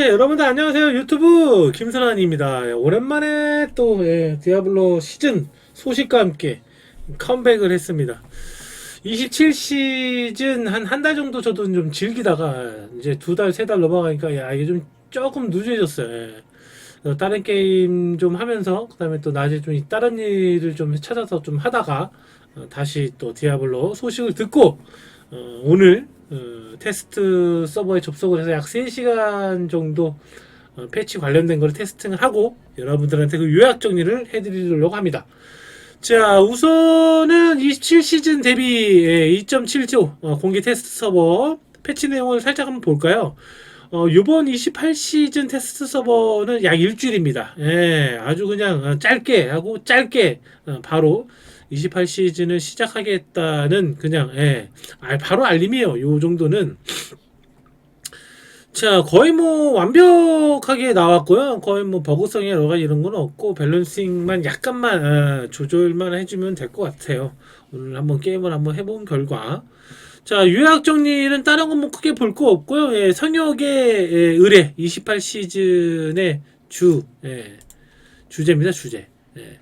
네, 여러분들 안녕하세요. 유튜브 김선환입니다. 예, 오랜만에 또 예, 디아블로 시즌 소식과 함께 컴백을 했습니다. 27 시즌 한 한 달 정도 저도 좀 즐기다가 이제 두 달, 세 달 넘어가니까 야, 이게 좀 조금 누해졌어요. 예. 다른 게임 좀 하면서 그 다음에 또 낮에 좀 다른 일을 좀 찾아서 좀 하다가 어, 다시 또 디아블로 소식을 듣고 어, 오늘 어, 테스트 서버에 접속을 해서 약 3시간 정도 어, 패치 관련된 거를 테스팅을 하고 여러분들한테 그 요약 정리를 해드리려고 합니다. 자, 우선은 27시즌 대비 2.7조 어, 공개 테스트 서버 패치 내용을 살짝 한번 볼까요? 어, 요번 28시즌 테스트 서버는 약 일주일입니다. 예, 아주 그냥 어, 짧게 하고 짧게 어, 바로 28 시즌을 시작하겠다는 그냥 예, 아, 바로 알림이에요. 요 정도는 자 거의 뭐 완벽하게 나왔고요. 거의 뭐 버그성이 여러 가지 이런 건 없고 밸런싱만 약간만 아, 조절만 해주면 될 것 같아요. 오늘 한번 게임을 한번 해본 결과 자 요약 정리는 다른 건 뭐 크게 볼 거 없고요. 예, 성역의 예, 의뢰 28 시즌의 주 예, 주제입니다. 주제. 예.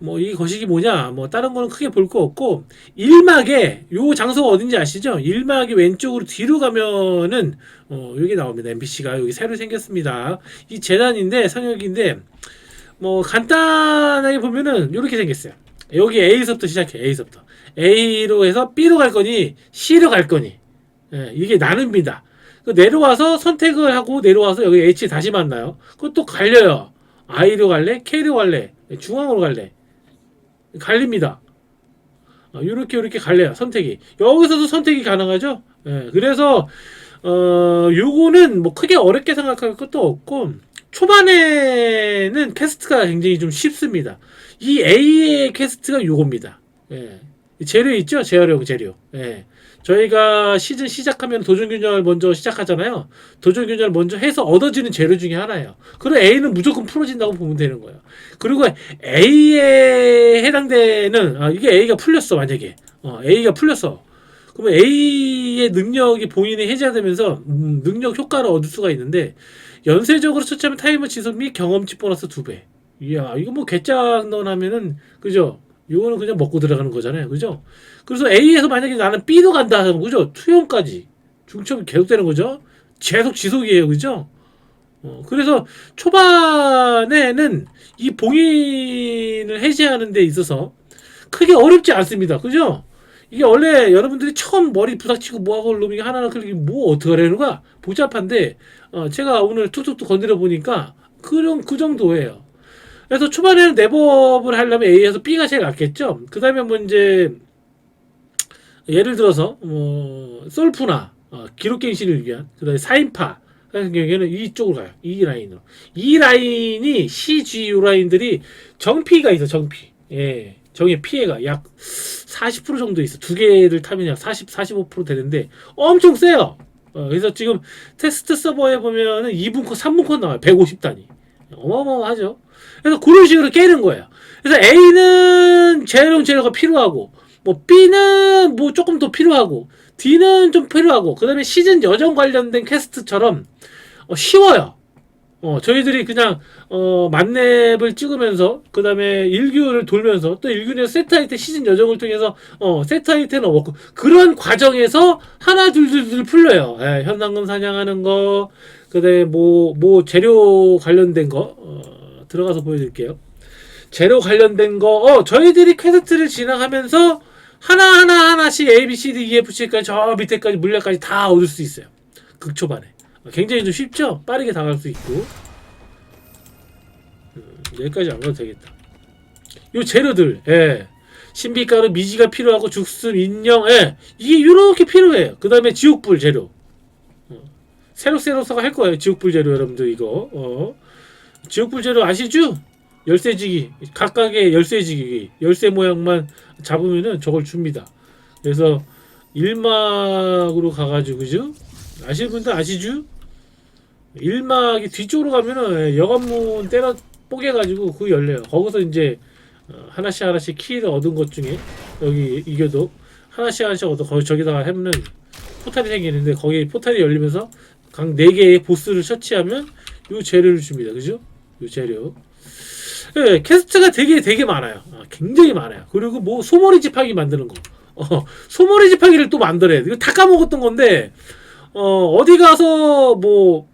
뭐 이 거식이 뭐냐 뭐 다른 거는 크게 볼 거 없고 일막에 요 장소가 어딘지 아시죠? 일막이 왼쪽으로 뒤로 가면은 어 여기 나옵니다. NPC가 여기 새로 생겼습니다. 이 재단인데 성역인데 뭐 간단하게 보면은 이렇게 생겼어요. 여기 A서부터 시작해 A서부터 A로 해서 B로 갈 거니 C로 갈 거니 예, 이게 나눕니다. 그 내려와서 선택을 하고 내려와서 여기 H 다시 만나요. 그것도 갈려요. I로 갈래? K로 갈래? 중앙으로 갈래? 갈립니다. 어, 요렇게 요렇게 갈래요. 선택이. 여기서도 선택이 가능하죠. 예, 그래서 어 요거는 뭐 크게 어렵게 생각할 것도 없고 초반에는 퀘스트가 굉장히 좀 쉽습니다. 이 A의 퀘스트가 요겁니다. 예. 재료 있죠? 재활용 재료. 예. 저희가 시즌 시작하면 도전균열 먼저 시작하잖아요. 도전균열 먼저 해서 얻어지는 재료 중에 하나예요. 그리고 A는 무조건 풀어진다고 보면 되는 거예요. 그리고 A에 해당되는 아, 이게 A가 풀렸어 만약에 어, A가 풀렸어. 그러면 A의 능력이 본인이 해제되면서 음, 능력 효과를 얻을 수가 있는데 연쇄적으로 처치하면 타이머 지속 및 경험치 보너스 두 배. 이야 이거 뭐 개짱넌 하면은 그죠? 이거는 그냥 먹고 들어가는 거잖아요. 그죠? 그래서 A에서 만약에 나는 B로 간다 하면 그죠? 투영까지 중첩이 계속되는 거죠. 계속 지속이에요. 그죠? 어, 그래서 초반에는 이 봉인을 해제하는 데 있어서 크게 어렵지 않습니다. 그죠? 이게 원래 여러분들이 처음 머리 부닥치고 뭐하고 놈이 하나는 그렇게 뭐 어떻게 하려는 거야? 복잡한데 어, 제가 오늘 툭툭툭 건드려 보니까 그런 그 정도예요. 그래서 초반에는 내법을 하려면 A에서 B가 제일 낫겠죠. 그 다음에 뭐 이제 예를 들어서 뭐 솔프나 어, 기록갱신을 위한 그 다음에 4인파 같은 경우에는 이쪽으로 가요. 이 라인으로. 이 라인이 CGU 라인들이 정피가 있어. 정피. 예. 정의 피해가 약 40% 정도 있어. 두 개를 타면 약 40, 45% 되는데 엄청 세요. 어, 그래서 지금 테스트 서버에 보면은 2분 컷, 3분 컷 나와요. 150단위. 어마어마하죠. 그래서 그런 식으로 깨는 거예요. 그래서 A는 재활용 재료가 필요하고, 뭐 B는 뭐 조금 더 필요하고, D는 좀 필요하고, 그 다음에 시즌 여정 관련된 퀘스트처럼 어, 쉬워요. 어, 저희들이 그냥 어, 만렙을 찍으면서 그 다음에 일규를 돌면서 또 세트 아이템 시즌 여정을 통해서 어, 아이템을 얻고 그런 과정에서 하나 둘둘둘 풀려요. 예, 현상금 사냥하는 거, 그다음에 뭐, 뭐 재료 관련된 거 어, 들어가서 보여드릴게요. 재료 관련된 거, 어, 저희들이 퀘스트를 진행하면서 하나 하나 하나씩 A, B, C, D, E, F, C까지 저 밑에까지 물량까지 다 얻을 수 있어요. 극초반에. 굉장히 좀 쉽죠? 빠르게 당할 수 있고. 음, 여기까지 안 가도 되겠다. 요 재료들, 예. 신비가루, 미지가 필요하고, 죽순, 인형, 예. 이게 요렇게 필요해요. 그 다음에 지옥불 재료. 어. 새록새록사가 할 거예요. 지옥불 재료 여러분들 이거. 어. 지옥불 재료 아시죠? 열쇠지기. 각각의 열쇠지기. 열쇠 모양만 잡으면은 저걸 줍니다. 그래서 일막으로 가가지고, 그죠? 아시는 분들 아시죠? 일막이 뒤쪽으로 가면은 여관문 때려 뽀개가지고 그 열려요. 거기서 이제 어, 하나씩 하나씩 키를 얻은 것 중에 여기 이겨도 하나씩 하나씩 얻어 거기 저기다가 하면은 포탈이 생기는데 거기 포탈이 열리면서 각 4개의 보스를 처치하면 요 재료를 줍니다. 그죠? 요 재료. 예, 퀘스트가 되게 되게 많아요. 아, 굉장히 많아요. 그리고 뭐 소머리 지팡이 만드는 거. 어, 소머리 지팡이를 또 만들어야 돼. 이거 다 까먹었던 건데 어, 어디 가서 뭐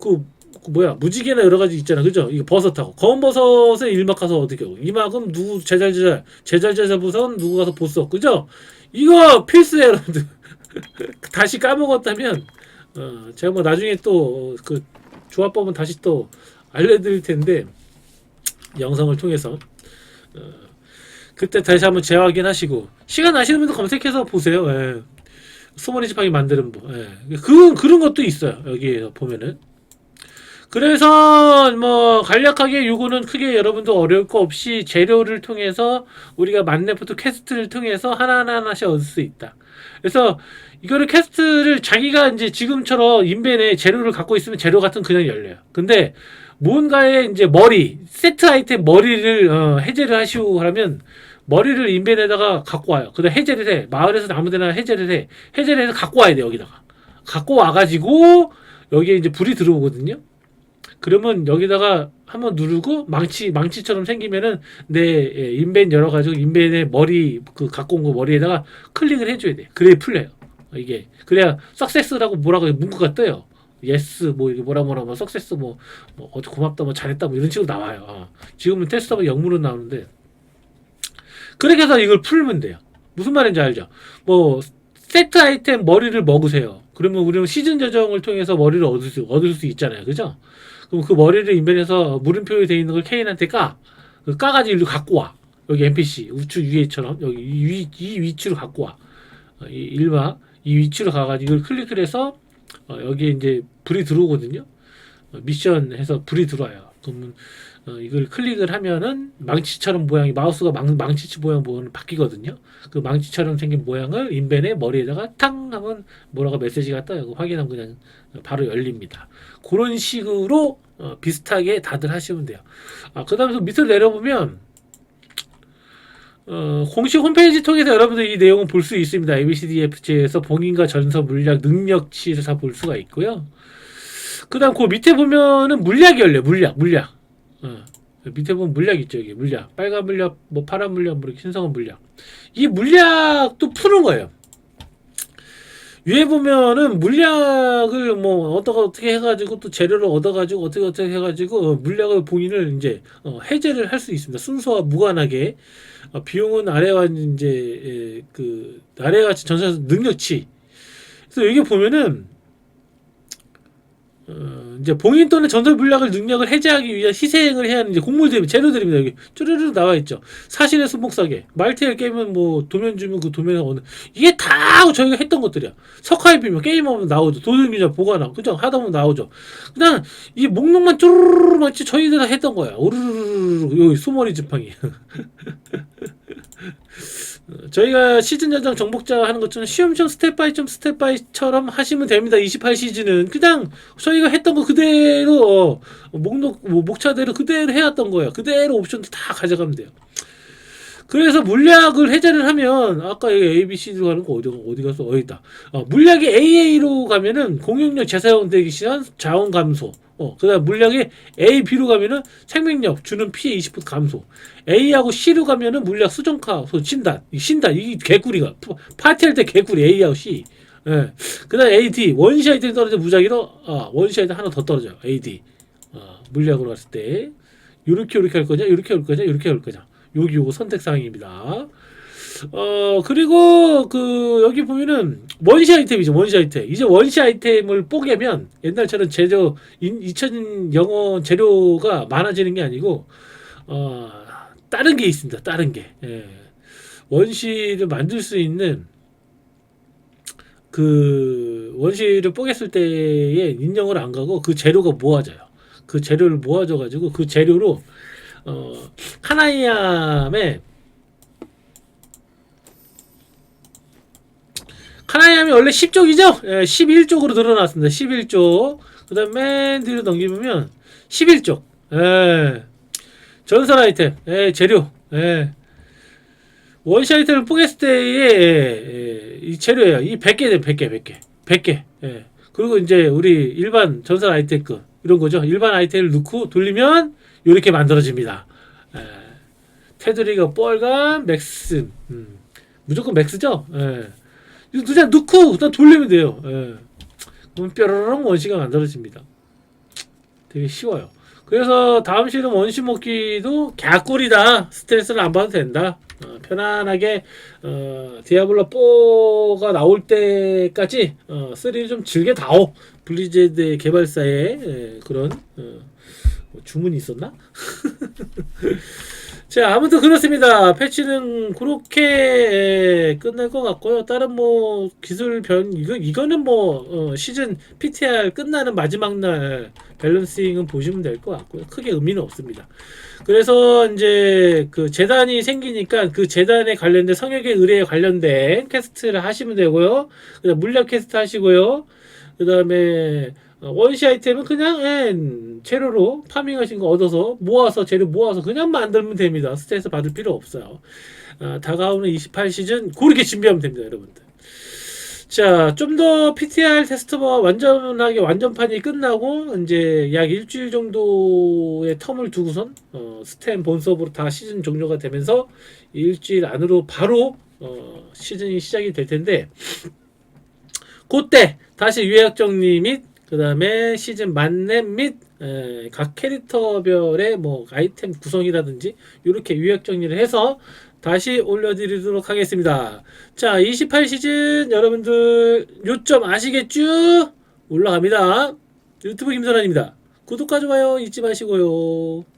그 뭐야 무지개나 여러 가지 있잖아. 그죠? 이거 버섯하고. 검은 버섯에 일막 가서 어떻게 하고? 이막은 누구 제잘 제잘 제잘 제잘 보선 누구 가서 보스 그죠? 이거 필수예요 여러분들. 다시 까먹었다면 어, 제가 뭐 나중에 또 그 조합법은 다시 또 알려드릴 텐데 영상을 통해서 어, 그때 다시 한번 재확인하시고 시간 나시는 분들 검색해서 보세요. 예. 소머리 지팡이 만드는 법. 예. 그 그런 것도 있어요. 여기에 보면은. 그래서 뭐 간략하게 요거는 크게 여러분도 어려울 거 없이 재료를 통해서 우리가 만렙부터 퀘스트를 통해서 하나하나 하나씩 얻을 수 있다. 그래서 이거를 퀘스트를 자기가 이제 지금처럼 인벤에 재료를 갖고 있으면 재료 같은 거 그냥 열려요. 근데 뭔가에 이제 머리 세트 아이템 머리를 어, 해제를 하시고 하면 머리를 인벤에다가 갖고 와요. 그다음 해제를 해 마을에서 아무데나 해제를 해 해제를 해서 갖고 와야 돼 여기다가 갖고 와가지고 여기에 이제 불이 들어오거든요. 그러면 여기다가 한번 누르고 망치 망치처럼 생기면은 내 예, 인벤 열어가지고 인벤에 머리 그 갖고 온 거 머리에다가 클릭을 해줘야 돼. 그래야 풀려요. 이게 그래야 석세스라고 뭐라고 문구가 떠요. 예스 뭐 이게 뭐라 뭐라 뭐 석세스 뭐, 뭐 어디 고맙다 뭐 잘했다 뭐 이런 식으로 나와요. 어. 지금은 테스트하면 영문으로 나오는데 그렇게 해서 이걸 풀면 돼요. 무슨 말인지 알죠? 뭐 세트 아이템 머리를 먹으세요. 그러면 우리는 시즌 저정을 통해서 머리를 얻을 수 얻을 수 있잖아요. 그죠? 그럼 그 머리를 인벤해서 물음표에 되어 있는 걸 케인한테 까. 그 까가지고 일로 갖고 와. 여기 NPC 우측 위에처럼 여기 이, 위, 이 위치로 갖고 와. 어, 이 일마 이 위치로 가가지고 이걸 클릭을 해서 어, 여기에 이제 불이 들어오거든요. 어, 미션 해서 불이 들어와요. 그러면 어, 이걸 클릭을 하면은 망치처럼 모양이 마우스가 망, 망치치 모양 모양 바뀌거든요. 그 망치처럼 생긴 모양을 인벤의 머리에다가 탕 하면 뭐라고 메시지가 떠요. 확인하면 그냥 바로 열립니다. 그런 식으로 어, 비슷하게 다들 하시면 돼요. 아, 그 다음에 밑으로 내려보면 어, 공식 홈페이지 통해서 여러분들 이 내용을 볼수 있습니다. ABCDFG에서 봉인과 전서 물약 능력치를 다 볼 수가 있고요. 그 다음 그 밑에 보면은 물약이 열려요. 물약, 물약. 어, 밑에 보면 물약 있죠. 이게 물약. 빨간 물약, 뭐 파란 물약, 뭐 이렇게 신성한 물약. 이 물약도 푸는 거예요. 위에 보면은 물약을 뭐 어떻게 어떻게 해가지고 또 재료를 얻어가지고 어떻게 어떻게 해가지고 어, 물약을 봉인을 이제 어, 해제를 할 수 있습니다. 순서와 무관하게 어, 비용은 아래와 이제 예, 그 아래와 같이 전사 능력치. 그래서 여기 보면은 어, 이제 봉인 또는 전설 물약을 능력을 해제하기 위한 희생을 해야 하는 이제 곡물들이 재료들입니다. 여기 쭈르르 나와 있죠. 사실의 수목사계, 말테를 깨면 뭐 도면 주면 그 도면에 어느 이게 다 저희가 했던 것들이야. 석화의 비밀 게임하면 나오죠. 도둑이자 보관함 그죠? 하다 보면 나오죠. 그냥 이 목록만 쭈르르 마치 저희들 다 했던 거야. 오르르르 여기 소머리 지팡이. 어, 저희가 시즌 전장 정복자 하는 것처럼 시험시험 스텝 바이 점 스텝 바이처럼 하시면 됩니다. 28 시즌은 그냥 저희가 했던 거 그대로 어, 목록 뭐 목차대로 그대로 해왔던 거예요. 그대로 옵션도 다 가져가면 돼요. 그래서 물약을 해제를 하면 아까 A, B, C로 가는 거 어디 어디 가서 어디 있다. 어, 물약이 AA로 가면은 공격력 재사용 되기 시한 자원 감소. 어, 그다음 물약이 A, B로 가면은 생명력 주는 피해 20% 감소. A하고 C로 가면은 물약 수정카, 소 신단, 이 신단 이 개구리가 파- 파티할 때 개구리 A하고 C. 예. 그다음 AD 원시 아이템 떨어져 무작위로 아 원시 아이템 하나 더 떨어져요. AD 어, 물약으로 갔을 때 요렇게 요렇게 할 거냐, 요렇게 할 거냐, 요렇게 할 거냐. 여기 요거 선택 사항입니다. 어 그리고 그 여기 보면은 원시 아이템이죠 원시 아이템. 이제 원시 아이템을 뽀개면 옛날처럼 재료 2000 영어 재료가 많아지는 게 아니고 어 다른 게 있습니다 다른 게. 예. 원시를 만들 수 있는 그 원시를 뽀겠을 때에 인형을 안 가고 그 재료가 모아져요. 그 재료를 모아져 가지고 그 재료로 어 카나이암에 카나이암이 원래 10쪽이죠? 예, 11쪽으로 늘어났습니다. 11쪽. 그 다음 맨 뒤로 넘기면 11쪽. 예. 전설 아이템, 예, 재료, 예. 원시 아이템을 뽀겠을 때의 예, 예, 이 재료예요. 이 100개 돼, 100개, 100개. 100개. 예. 그리고 이제 우리 일반 전설 아이테크 이런 거죠. 일반 아이템을 넣고 돌리면 이렇게 만들어집니다. 에, 테두리가 뻘간 맥스 음, 무조건 맥스죠. 예. 그냥 넣고 그냥 돌리면 돼요. 예. 그럼 뾰로롱 원시가 만들어집니다. 되게 쉬워요. 그래서 다음 시즌 원시 먹기도 개꿀이다. 스트레스를 안 받아도 된다. 어, 편안하게 어, 디아블로 4가 나올 때까지 어, 3를 좀 즐겨 다오. 블리제드 개발사의 예, 그런 어, 뭐 주문이 있었나? 자, 아무튼 그렇습니다. 패치는 그렇게 에, 끝날 것 같고요. 다른 뭐 기술 변 이거 이거는 뭐 어, 시즌 PTR 끝나는 마지막 날 밸런싱은 보시면 될 것 같고요. 크게 의미는 없습니다. 그래서 이제 그 재단이 생기니까 그 재단에 관련된 성역의 의뢰에 관련된 퀘스트를 하시면 되고요. 그다음 물약 퀘스트 하시고요. 그다음에 어, 원시 아이템은 그냥 예, 재료로 파밍하신 거 얻어서 모아서 재료 모아서 그냥 만들면 됩니다. 스트레스 받을 필요 없어요. 아, 다가오는 28시즌 그렇게 준비하면 됩니다, 여러분들. 자, 좀 더 PTR 테스트가 완전하게 완전판이 끝나고 이제 약 일주일 정도의 텀을 두고선 어, 스템 본섭으로 다 시즌 종료가 되면서 일주일 안으로 바로 어, 시즌이 시작이 될 텐데 그때 다시 유약 정리 및 그 다음에 시즌 만렙 및 에, 각 캐릭터별의 뭐 아이템 구성이라든지 이렇게 유약 정리를 해서 다시 올려드리도록 하겠습니다. 자, 28시즌 여러분들 요점 아시겠죠? 올라갑니다. 유튜브 김선환입니다. 구독과 좋아요 잊지 마시고요.